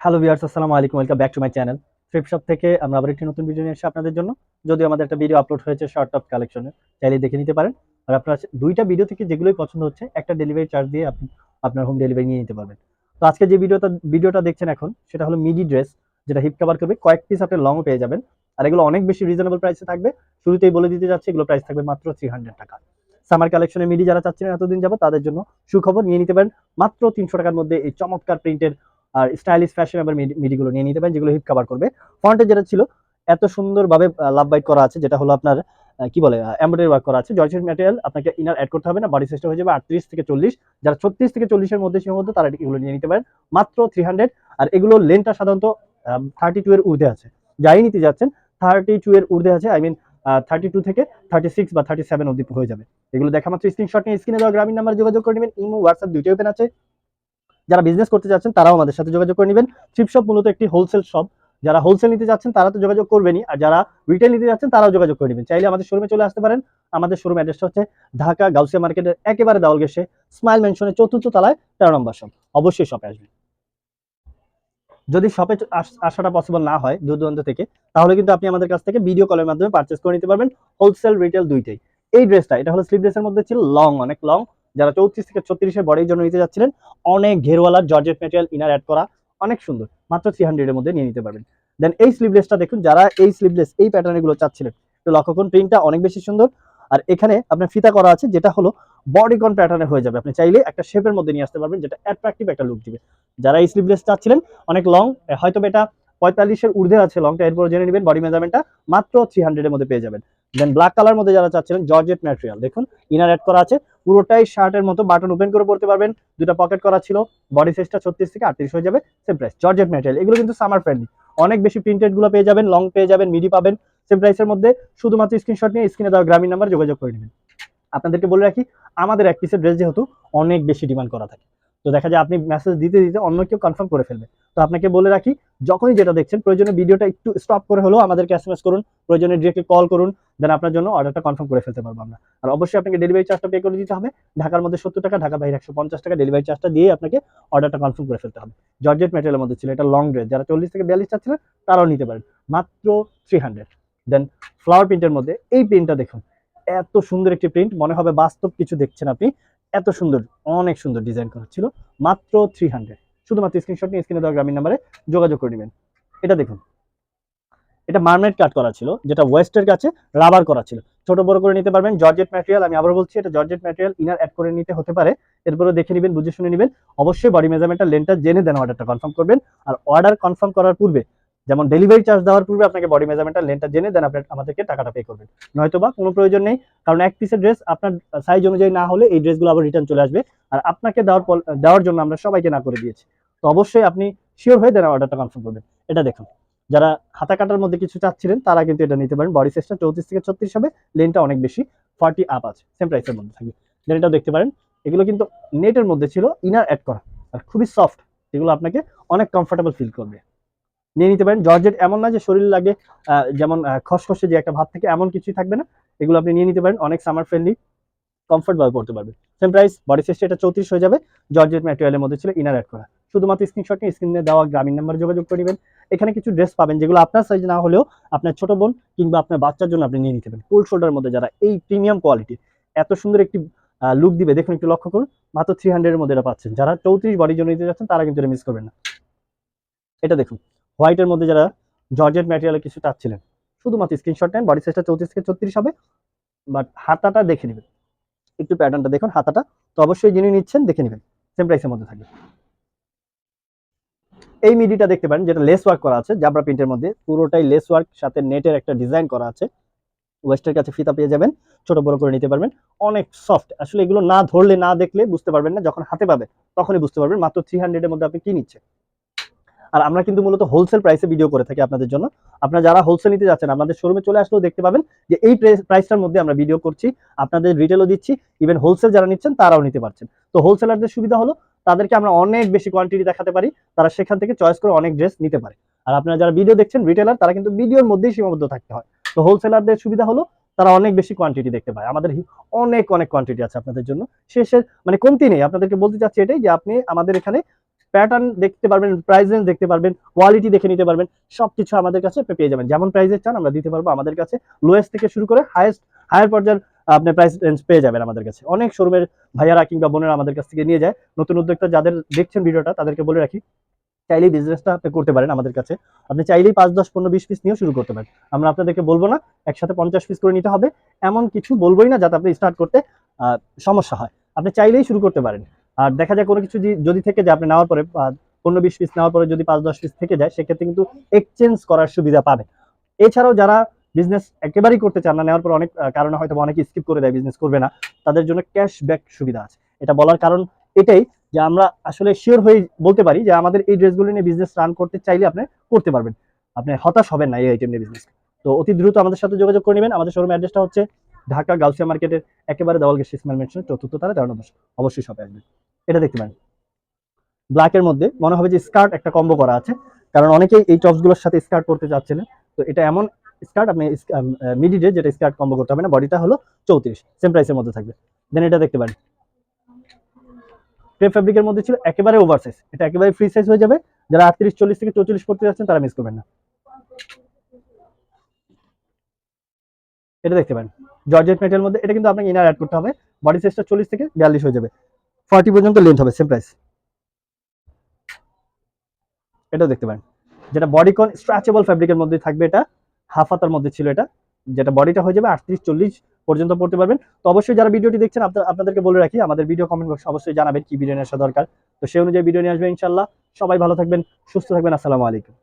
Hello viewers আসসালামু আলাইকুম welcome back to my channel Flip Shop থেকে আমরা আবার একটি নতুন ভিডিও নিয়ে এসেছি আপনাদের জন্য। যদিও আমাদের একটা ভিডিও আপলোড হয়েছে শর্ট অফ কালেকশনে চাইলে দেখে নিতে পারেন। আর আপনার দুইটা ভিডিও থেকে যেগুলোই পছন্দ হচ্ছে, একটা ডেলিভারি চার্জ দিয়ে আপনি আপনার হোম ডেলিভারি নিয়ে নিতে পারবেন। তো আজকে যে ভিডিওটা ভিডিওটা দেখছেন এখন, সেটা হলো মিডি ড্রেস যেটা হিপ কভার করবে। কয়েক পিস আপনি লংও পেয়ে যাবেন। আর এগুলো অনেক বেশি রিজনেবল প্রাইসে থাকবে। শুরুতেই বলে দিতে যাচ্ছে, এগুলো প্রাইস থাকবে মাত্র থ্রি হান্ড্রেড টাকা। সামার কালেকশনে মিডি যারা চাচ্ছিলেন এতদিন যাব তাদের জন্য সুখবর। নিয়ে নিতে পারেন মাত্র তিনশো টাকার মধ্যে এই চমৎকার প্রিন্টের আর স্টাইলিশ ফ্যাশন আবার মিডিগুলো নিয়ে নিতে পারেন, যেগুলো হিপ কভার করবে। ফ্রন্টে যেটা ছিল, এত সুন্দরভাবে লাভ বাইট করা আছে, যেটা হলো আপনার কি বলে এমব্রয়ডারি ওয়ার্ক করা আছে। জর্জেট ম্যাটেরিয়াল আপনাকে ইনার অ্যাড করতে হবে না বডি সিস্টেম হয়ে যাবে আটত্রিশ থেকে চল্লিশ। যারা ছত্রিশ থেকে চল্লিশের মধ্যে সীমাবদ্ধ, তারা এগুলো নিয়ে নিতে পারেন। মাত্র থ্রি হান্ড্রেড আর এগুলো লেনটা সাধারণত থার্টি টু এর ঊর্ধ্বে আছে। যাই নিতে যাচ্ছেন থার্টি টু এর ঊর্ধ্বে আছে আই মিন থার্টি টু থেকে থার্টি সিক্স বা থার্টি সেভেন অব্দি হয়ে যাবে। এগুলো দেখা মাত্র স্ক্রিনশট নিয়ে স্ক্রিনে দেওয়া গ্রামীণ নাম্বার যোগাযোগ করে নেবেন। ইমো হোয়াটসঅ্যাপ দুইটাই ওপেন আছে। যারা বিজনেস করতে যাচ্ছেন, তারাও আমাদের সাথে যোগাযোগ করে নেবেন। চিপ শপ মূলত একটি হোলসেল শপ যারা হোলসেল নিতে যাচ্ছেন, তারা তো যোগাযোগ করবেনই। আর যারা রিটেল নিতে যাচ্ছেন, তারাও যোগাযোগ করে নেবেন। চাইলে আমাদের শোরুমে চলে আসতে পারেন। আমাদের শোরুম অ্যাড্রেসটা হচ্ছে ঢাকা গাউসিয়া মার্কেটের একেবারে দাওয়াল গেছে স্মাইল মেনশনের চতুর্থ তলায় তেরো নম্বর শপ অবশ্যই শপে আসবেন। যদি শপে আসাটা পসিবল না হয় দূর দূরান্ত থেকে, তাহলে কিন্তু আপনি আমাদের কাছ থেকে ভিডিও কলের মাধ্যমে পারচেস করে নিতে পারবেন হোলসেল রিটেল দুইটাই। এই ড্রেসটা এটা হলো স্লিপ ড্রেসের মধ্যে ছিল লং অনেক লং যারা চৌত্রিশ থেকে ছত্রিশের বডির জন্য নিতে যাচ্ছিলেন, অনেক ঘেরওয়ালা জর্জেট ম্যাটেরিয়াল, ইনার অ্যাড করা অনেক সুন্দর। মাত্র থ্রি হান্ড্রেডের মধ্যে নিয়ে নিতে পারবেন। দেন এই স্লিভলেসটা দেখুন, যারা এই স্লিভলেস এই প্যাটার্নগুলো চাচ্ছিলেন, একটু লক্ষ্য করুন প্রিন্টটা অনেক বেশি সুন্দর। আর এখানে আপনার ফিতা করা আছে, যেটা হলো বডিকন প্যাটার্নে হয়ে যাবে। আপনি চাইলে একটা শেপের মধ্যে নিয়ে আসতে পারবেন, যেটা অ্যাট্রাকটিভ একটা লুক দিবে। যারা এই স্লিভলেস চাচ্ছিলেন, অনেক লং হয়তো এটা পঁয়তাল্লিশের ঊর্ধ্বে আছে লংটা এরপর জেনে নেবেন বডি মেজারমেন্টটা মাত্র থ্রি হান্ড্রেডের মধ্যে পেয়ে যাবেন। দেন ব্ল্যাক কালার মধ্যে যারা চাচ্ছিলেন জর্জেট ম্যাটেরিয়াল দেখুন ইনার অ্যাড করা আছে। পুরোটাই শার্টের মতো বাটন ওপেন করে পড়তে পারবেন। দুটো পকেট করা ছিল। বডি সাইজটা ছত্রিশ থেকে আটত্রিশ হয়ে যাবে। সেম প্রাইস জর্জেট ম্যাটেরিয়াল এগুলো কিন্তু সামার ফ্রেন্ডলি অনেক বেশি প্রিন্টেডগুলো পেয়ে যাবেন লং পেয়ে যাবেন মিডি পাবেন। সেম প্রাইসের মধ্যে শুধুমাত্র স্ক্রিনশট নিয়ে স্ক্রিনে দেওয়া গ্রামীণ নাম্বার যোগাযোগ করে নেবেন। আপনাদেরকে বলে রাখি, আমাদের এক পিসের ড্রেস যেহেতু অনেক বেশি ডিমান্ড করা থাকে। তো দেখা যায় আপনি মেসেজ দিতে দিতে অন্য কেউ কনফার্ম করে ফেলবে। তো আপনাকে বলে রাখি, যখনই যেটা দেখছেন, প্রয়োজনে ভিডিওটা একটু স্টপ করে হলেও আমাদেরকে এসএমএস করুন, প্রয়োজনে ডিরেক্টলি কল করুন দেন আপনার জন্য অর্ডারটা কনফার্ম করে ফেলতে পারব আমরা। আর অবশ্যই আপনাকে ডেলিভারি চার্জটা পে করে দিতে হবে। ঢাকার মধ্যে সত্তর টাকা ঢাকা বাইরে একশো পঞ্চাশ টাকা ডেলিভারি চার্জটা দিয়ে আপনাকে অর্ডারটা কনফার্ম করে ফেলতে হবে। জর্জেট ম্যাটেরিয়ালের মধ্যে ছিল, এটা লং ড্রেস যারা চল্লিশ থেকে বিয়াল্লিশ চাচ্ছিলেন তারাও নিতে পারেন। মাত্র থ্রি হান্ড্রেড দেন ফ্লাওয়ার প্রিন্টের মধ্যে এই প্রিন্টটা দেখুন, এত সুন্দর একটি প্রিন্ট মনে হবে বাস্তব কিছু দেখছেন আপনি। এত সুন্দর, অনেক সুন্দর ডিজাইন করা ছিল, মাত্র থ্রি হান্ড্রেড শুধুমাত্র স্ক্রিনশট নিয়ে স্ক্রিনে দেওয়া গ্রামীণ নাম্বারে যোগাযোগ করে নেবেন। এটা দেখুন। এটা মার্মেড কাট করা ছিল, যেটা ওয়েস্টের কাছে রাবার করা ছিল। ছোট বড় করে নিতে পারবেন জর্জেট ম্যাটেরিয়াল আমি আবার বলছি, এটা জর্জেট ম্যাটেরিয়াল ইনার অ্যাড করে নিতে হতে পারে। এরপরে দেখে নেবেন, বুঝে শুনে নেবেন। অবশ্যই বডি মেজারমেন্টটা লেনটা জেনে দেন অর্ডারটা কনফার্ম করবেন। আর অর্ডার কনফার্ম করার পূর্বে যেমন ডেলিভারি চার্জ দেওয়ার পূর্বে আপনাকে বডি মেজারমেন্টটা লেনটা জেনে দেন আপনি আমাদেরকে টাকাটা পে করবেন। নয়তো বা কোনো প্রয়োজন নেই, কারণ এক পিসের ড্রেস আপনার সাইজ অনুযায়ী না হলে এই ড্রেসগুলো আবার রিটার্ন চলে আসবে। আর আপনাকে দেওয়ার দেওয়ার জন্য আমরা সবাইকে না করে দিয়েছি। তো অবশ্যই আপনি শিওর হয়ে দেন অর্ডারটা কনফার্ম করবেন। এটা দেখুন, যারা হাতা কাটার মধ্যে কিছু চাচ্ছিলেন, তারা কিন্তু এটা নিতে পারেন। বডি সাইজটা চৌত্রিশ থেকে ছত্রিশ হবে লেনটা অনেক বেশি ফর্টি আপ আছে সেম প্রাইসের মধ্যে থাকবে। দেন এটাও দেখতে পারেন, এগুলো কিন্তু নেটের মধ্যে ছিল ইনার অ্যাড করা, আর খুবই সফট এগুলো আপনাকে অনেক কমফোর্টেবল ফিল করবে। নিয়ে নিতে পারেন। জর্জেট এমন না যে শরীর লাগে যেমন খসখসে যে একটা ভাব থাকে, এমন কিছুই থাকবে না। এগুলো আপনি নিয়ে নিতে পারেন। অনেক সামার ফ্রেন্ডলি কমফোর্ট ভাবে পড়তে পারবেন। সেম প্রাইস বডি সাইজটা এটা চৌত্রিশ হয়ে যাবে। জর্জেট ম্যাটেরিয়ালের মধ্যে ছিল ইনার অ্যাড করা। শুধুমাত্র স্ক্রিনশট নিয়ে স্ক্রিনে দেওয়া গ্রামীণ নাম্বার যোগাযোগ করে নেবেন। এখানে কিছু ড্রেস পাবেন, যেগুলো আপনার সাইজ না হলেও আপনার ছোট বোন কিংবা আপনার বাচ্চার জন্য আপনি নিয়ে নিতে পারেন। কোল্ড শোল্ডার মধ্যে যারা এই প্রিমিয়াম কোয়ালিটি এত সুন্দর একটি লুক দিবে, দেখুন একটু লক্ষ্য করুন। মাত্র থ্রি হান্ড্রেডের মধ্যে এটা পাচ্ছেন। যারা চৌত্রিশ বডির জন্য নিতে যাচ্ছেন, তারা কিন্তু এটা মিস করবেন না। এটা দেখুন। হোয়াইটের মধ্যে যারা জর্জেট ম্যাটেরিয়ালে কিছু চাচ্ছিলেন, শুধুমাত্র স্ক্রিনশট নেন বডি সাইজটা চৌত্রিশ থেকে ছত্রিশ হবে বাট হাতাটা দেখে নেবেন। একটু প্যাটার্নটা দেখুন, হাতাটা। তো অবশ্যই যিনি নিচ্ছেন, দেখে নেবেন। সেম প্রাইসের মধ্যে থাকবে। এই মিডিটা দেখতে পারেন, যেটা লেস ওয়ার্ক করা আছে, জাবরা প্রিন্টের মধ্যে। পুরোটাই লেস ওয়ার্ক সাথে নেটের একটা ডিজাইন করা আছে। ওয়েস্টের কাছে ফিতা পেয়ে যাবেন, ছোট বড় করে নিতে পারবেন। অনেক সফট আসলে এগুলো না ধরলে, না দেখলে বুঝতে পারবেন না, যখন হাতে পাবে তখনই বুঝতে পারবেন। মাত্র থ্রি হান্ড্রেডের মধ্যে আপনি কি নিচ্ছেন? আর আমরা কিন্তু মূলত হোলসেল প্রাইসে ভিডিও করে থাকি আপনাদের জন্য। আপনারা যারা হোলসেল নিতে যাচ্ছেন, আপনাদের শোরুমে চলে আসলেও দেখতে পাবেন যে এই প্রাইসটার মধ্যে আমরা ভিডিও করছি, আপনাদের রিটেলও দিচ্ছি ইভেন হোলসেল যারা নিচ্ছেন তারাও নিতে পারছেন। তো হোলসেলারদের সুবিধা হলো, তাদেরকে আমরা অনেক বেশি কোয়ান্টিটি দেখাতে পারি, তারা সেখান থেকে চয়েস করে অনেক ড্রেস নিতে পারে। আর আপনারা যারা ভিডিও দেখছেন রিটেলার তারা কিন্তু ভিডিওর মধ্যেই সীমাবদ্ধ থাকতে হয়। তো হোলসেলারদের সুবিধা হলো, তারা অনেক বেশি কোয়ান্টিটি দেখতে পায়। আমাদের অনেক অনেক কোয়ান্টিটি আছে আপনাদের জন্য। শেষের মানে কমতি নেই। আপনাদেরকে বলতে চাচ্ছি এটাই যে আপনি আমাদের এখানে প্যাটার্ন দেখতে পারবেন প্রাইস রেঞ্জ দেখতে পারবেন কোয়ালিটি দেখে নিতে পারবেন, সবকিছু আমাদের কাছে পেয়ে যাবেন। যেমন প্রাইসের চান আমরা দিতে পারব আমাদের কাছে। লোয়েস্ট থেকে শুরু করে হাইয়েস্ট হায়ার পর্যায়ের আপনি প্রাইস রেঞ্জ পেয়ে যাবেন আমাদের কাছে। অনেক শোরুমের ভাইয়ারা কিংবা বোনেরা আমাদের কাছ থেকে নিয়ে যায়। নতুন উদ্যোক্তা যাদের দেখছেন ভিডিওটা, তাদেরকে বলে রাখি, চাইলেই বিজনেসটা আপনি করতে পারেন আমাদের কাছে। আপনি চাইলেই পাঁচ, দশ, পনেরো, বিশ পিস নিয়েও শুরু করতে পারেন। আমরা আপনাদেরকে বলব না, একসাথে পঞ্চাশ পিস করে নিতে হবে। এমন কিছু বলবোই না যাতে আপনি স্টার্ট করতে সমস্যা হয়। আপনি চাইলেই শুরু করতে পারেন। আর দেখা যায় কোনো কিছু যদি- থেকে যায় আপনি নেওয়ার পরে পনেরো বিশ পিস নেওয়ার পরে যদি পাঁচ দশ পিস থেকে যায়, সেক্ষেত্রে কিন্তু এক্সচেঞ্জ করার সুবিধা পাবে এছাড়াও যারা বিজনেস একেবারেই করতে চান না, নেওয়ার পর অনেক কারণে হয়তো অনেকে স্কিপ করে দেয় বিজনেস করবে না, তাদের জন্য ক্যাশ ব্যাক সুবিধা আছে। এটা বলার কারণ এটাই যে আমরা আসলে শিওর হয়ে বলতে পারি যে আমাদের এই ড্রেসগুলো নিয়ে বিজনেস রান করতে চাইলে আপনি করতে পারবেন। আপনি হতাশ হবেন না এই আইটেম নিয়ে বিজনেস তো অতি দ্রুত আমাদের সাথে যোগাযোগ করে নেবেন। আমাদের শোরুম অ্যাড্রেসটা হচ্ছে ঢাকা গাউসিয়া মার্কেটের একেবারে দেওয়াল গেট ইসমাইল চতুর্থ তারা তেরো নম্বর। অবশ্যই শপে আসবেন। এটা দেখতে পারেন। ব্ল্যাকের মধ্যে মনে হবে যে স্কার্ট একটা কম্বো করা আছে। কারণ অনেকেই এই টপসগুলোর সাথে স্কার্ট পরতে চাচ্ছিলেন তো এটা এমন স্কার্ট আপনি মিডিডে যেটা স্কার্ট কম্বো করতে হবে না বডিটা হলো চৌত্রিশ। সেম প্রাইসের মধ্যে থাকবে। দেন এটা দেখতে পারেন। ক্রেপ ফ্যাব্রিকের মধ্যে ছিল একেবারে ওভার সাইজ এটা একেবারে ফ্রি সাইজ হয়ে যাবে। যারা আটত্রিশ, চল্লিশ থেকে চৌচল্লিশ পড়তে যাচ্ছেন, তারা মিস করবেন না। এটা দেখতে পারেন। জর্জেট মেটের মধ্যে এটা কিন্তু আপনাকে ইনার অ্যাড করতে হবে। বডি সাইজটা চল্লিশ থেকে বিয়াল্লিশ হয়ে যাবে। ফর্টি পর্যন্ত লেন্থ হবে সেম প্রাইস এটাও দেখতে পারেন। যেটা বডিকন স্ট্রেচেবল ফ্যাব্রিকের মধ্যে থাকবে এটা হাফ হাতার মধ্যে ছিল এটা, যেটা বডিটা হয়ে যাবে আটত্রিশ, চল্লিশ পর্যন্ত পড়তে পারবেন। তো অবশ্যই যারা ভিডিওটি দেখছেন আপনাদেরকে বলে রাখি, আমাদের ভিডিও কমেন্ট বক্সে অবশ্যই জানাবেন কি ভিডিও নিয়ে আসা দরকার। তো সেই অনুযায়ী ভিডিও নিয়ে আসবে ইনশাল্লাহ সবাই ভালো থাকবেন, সুস্থ থাকবেন, আসসালামু আলাইকুম।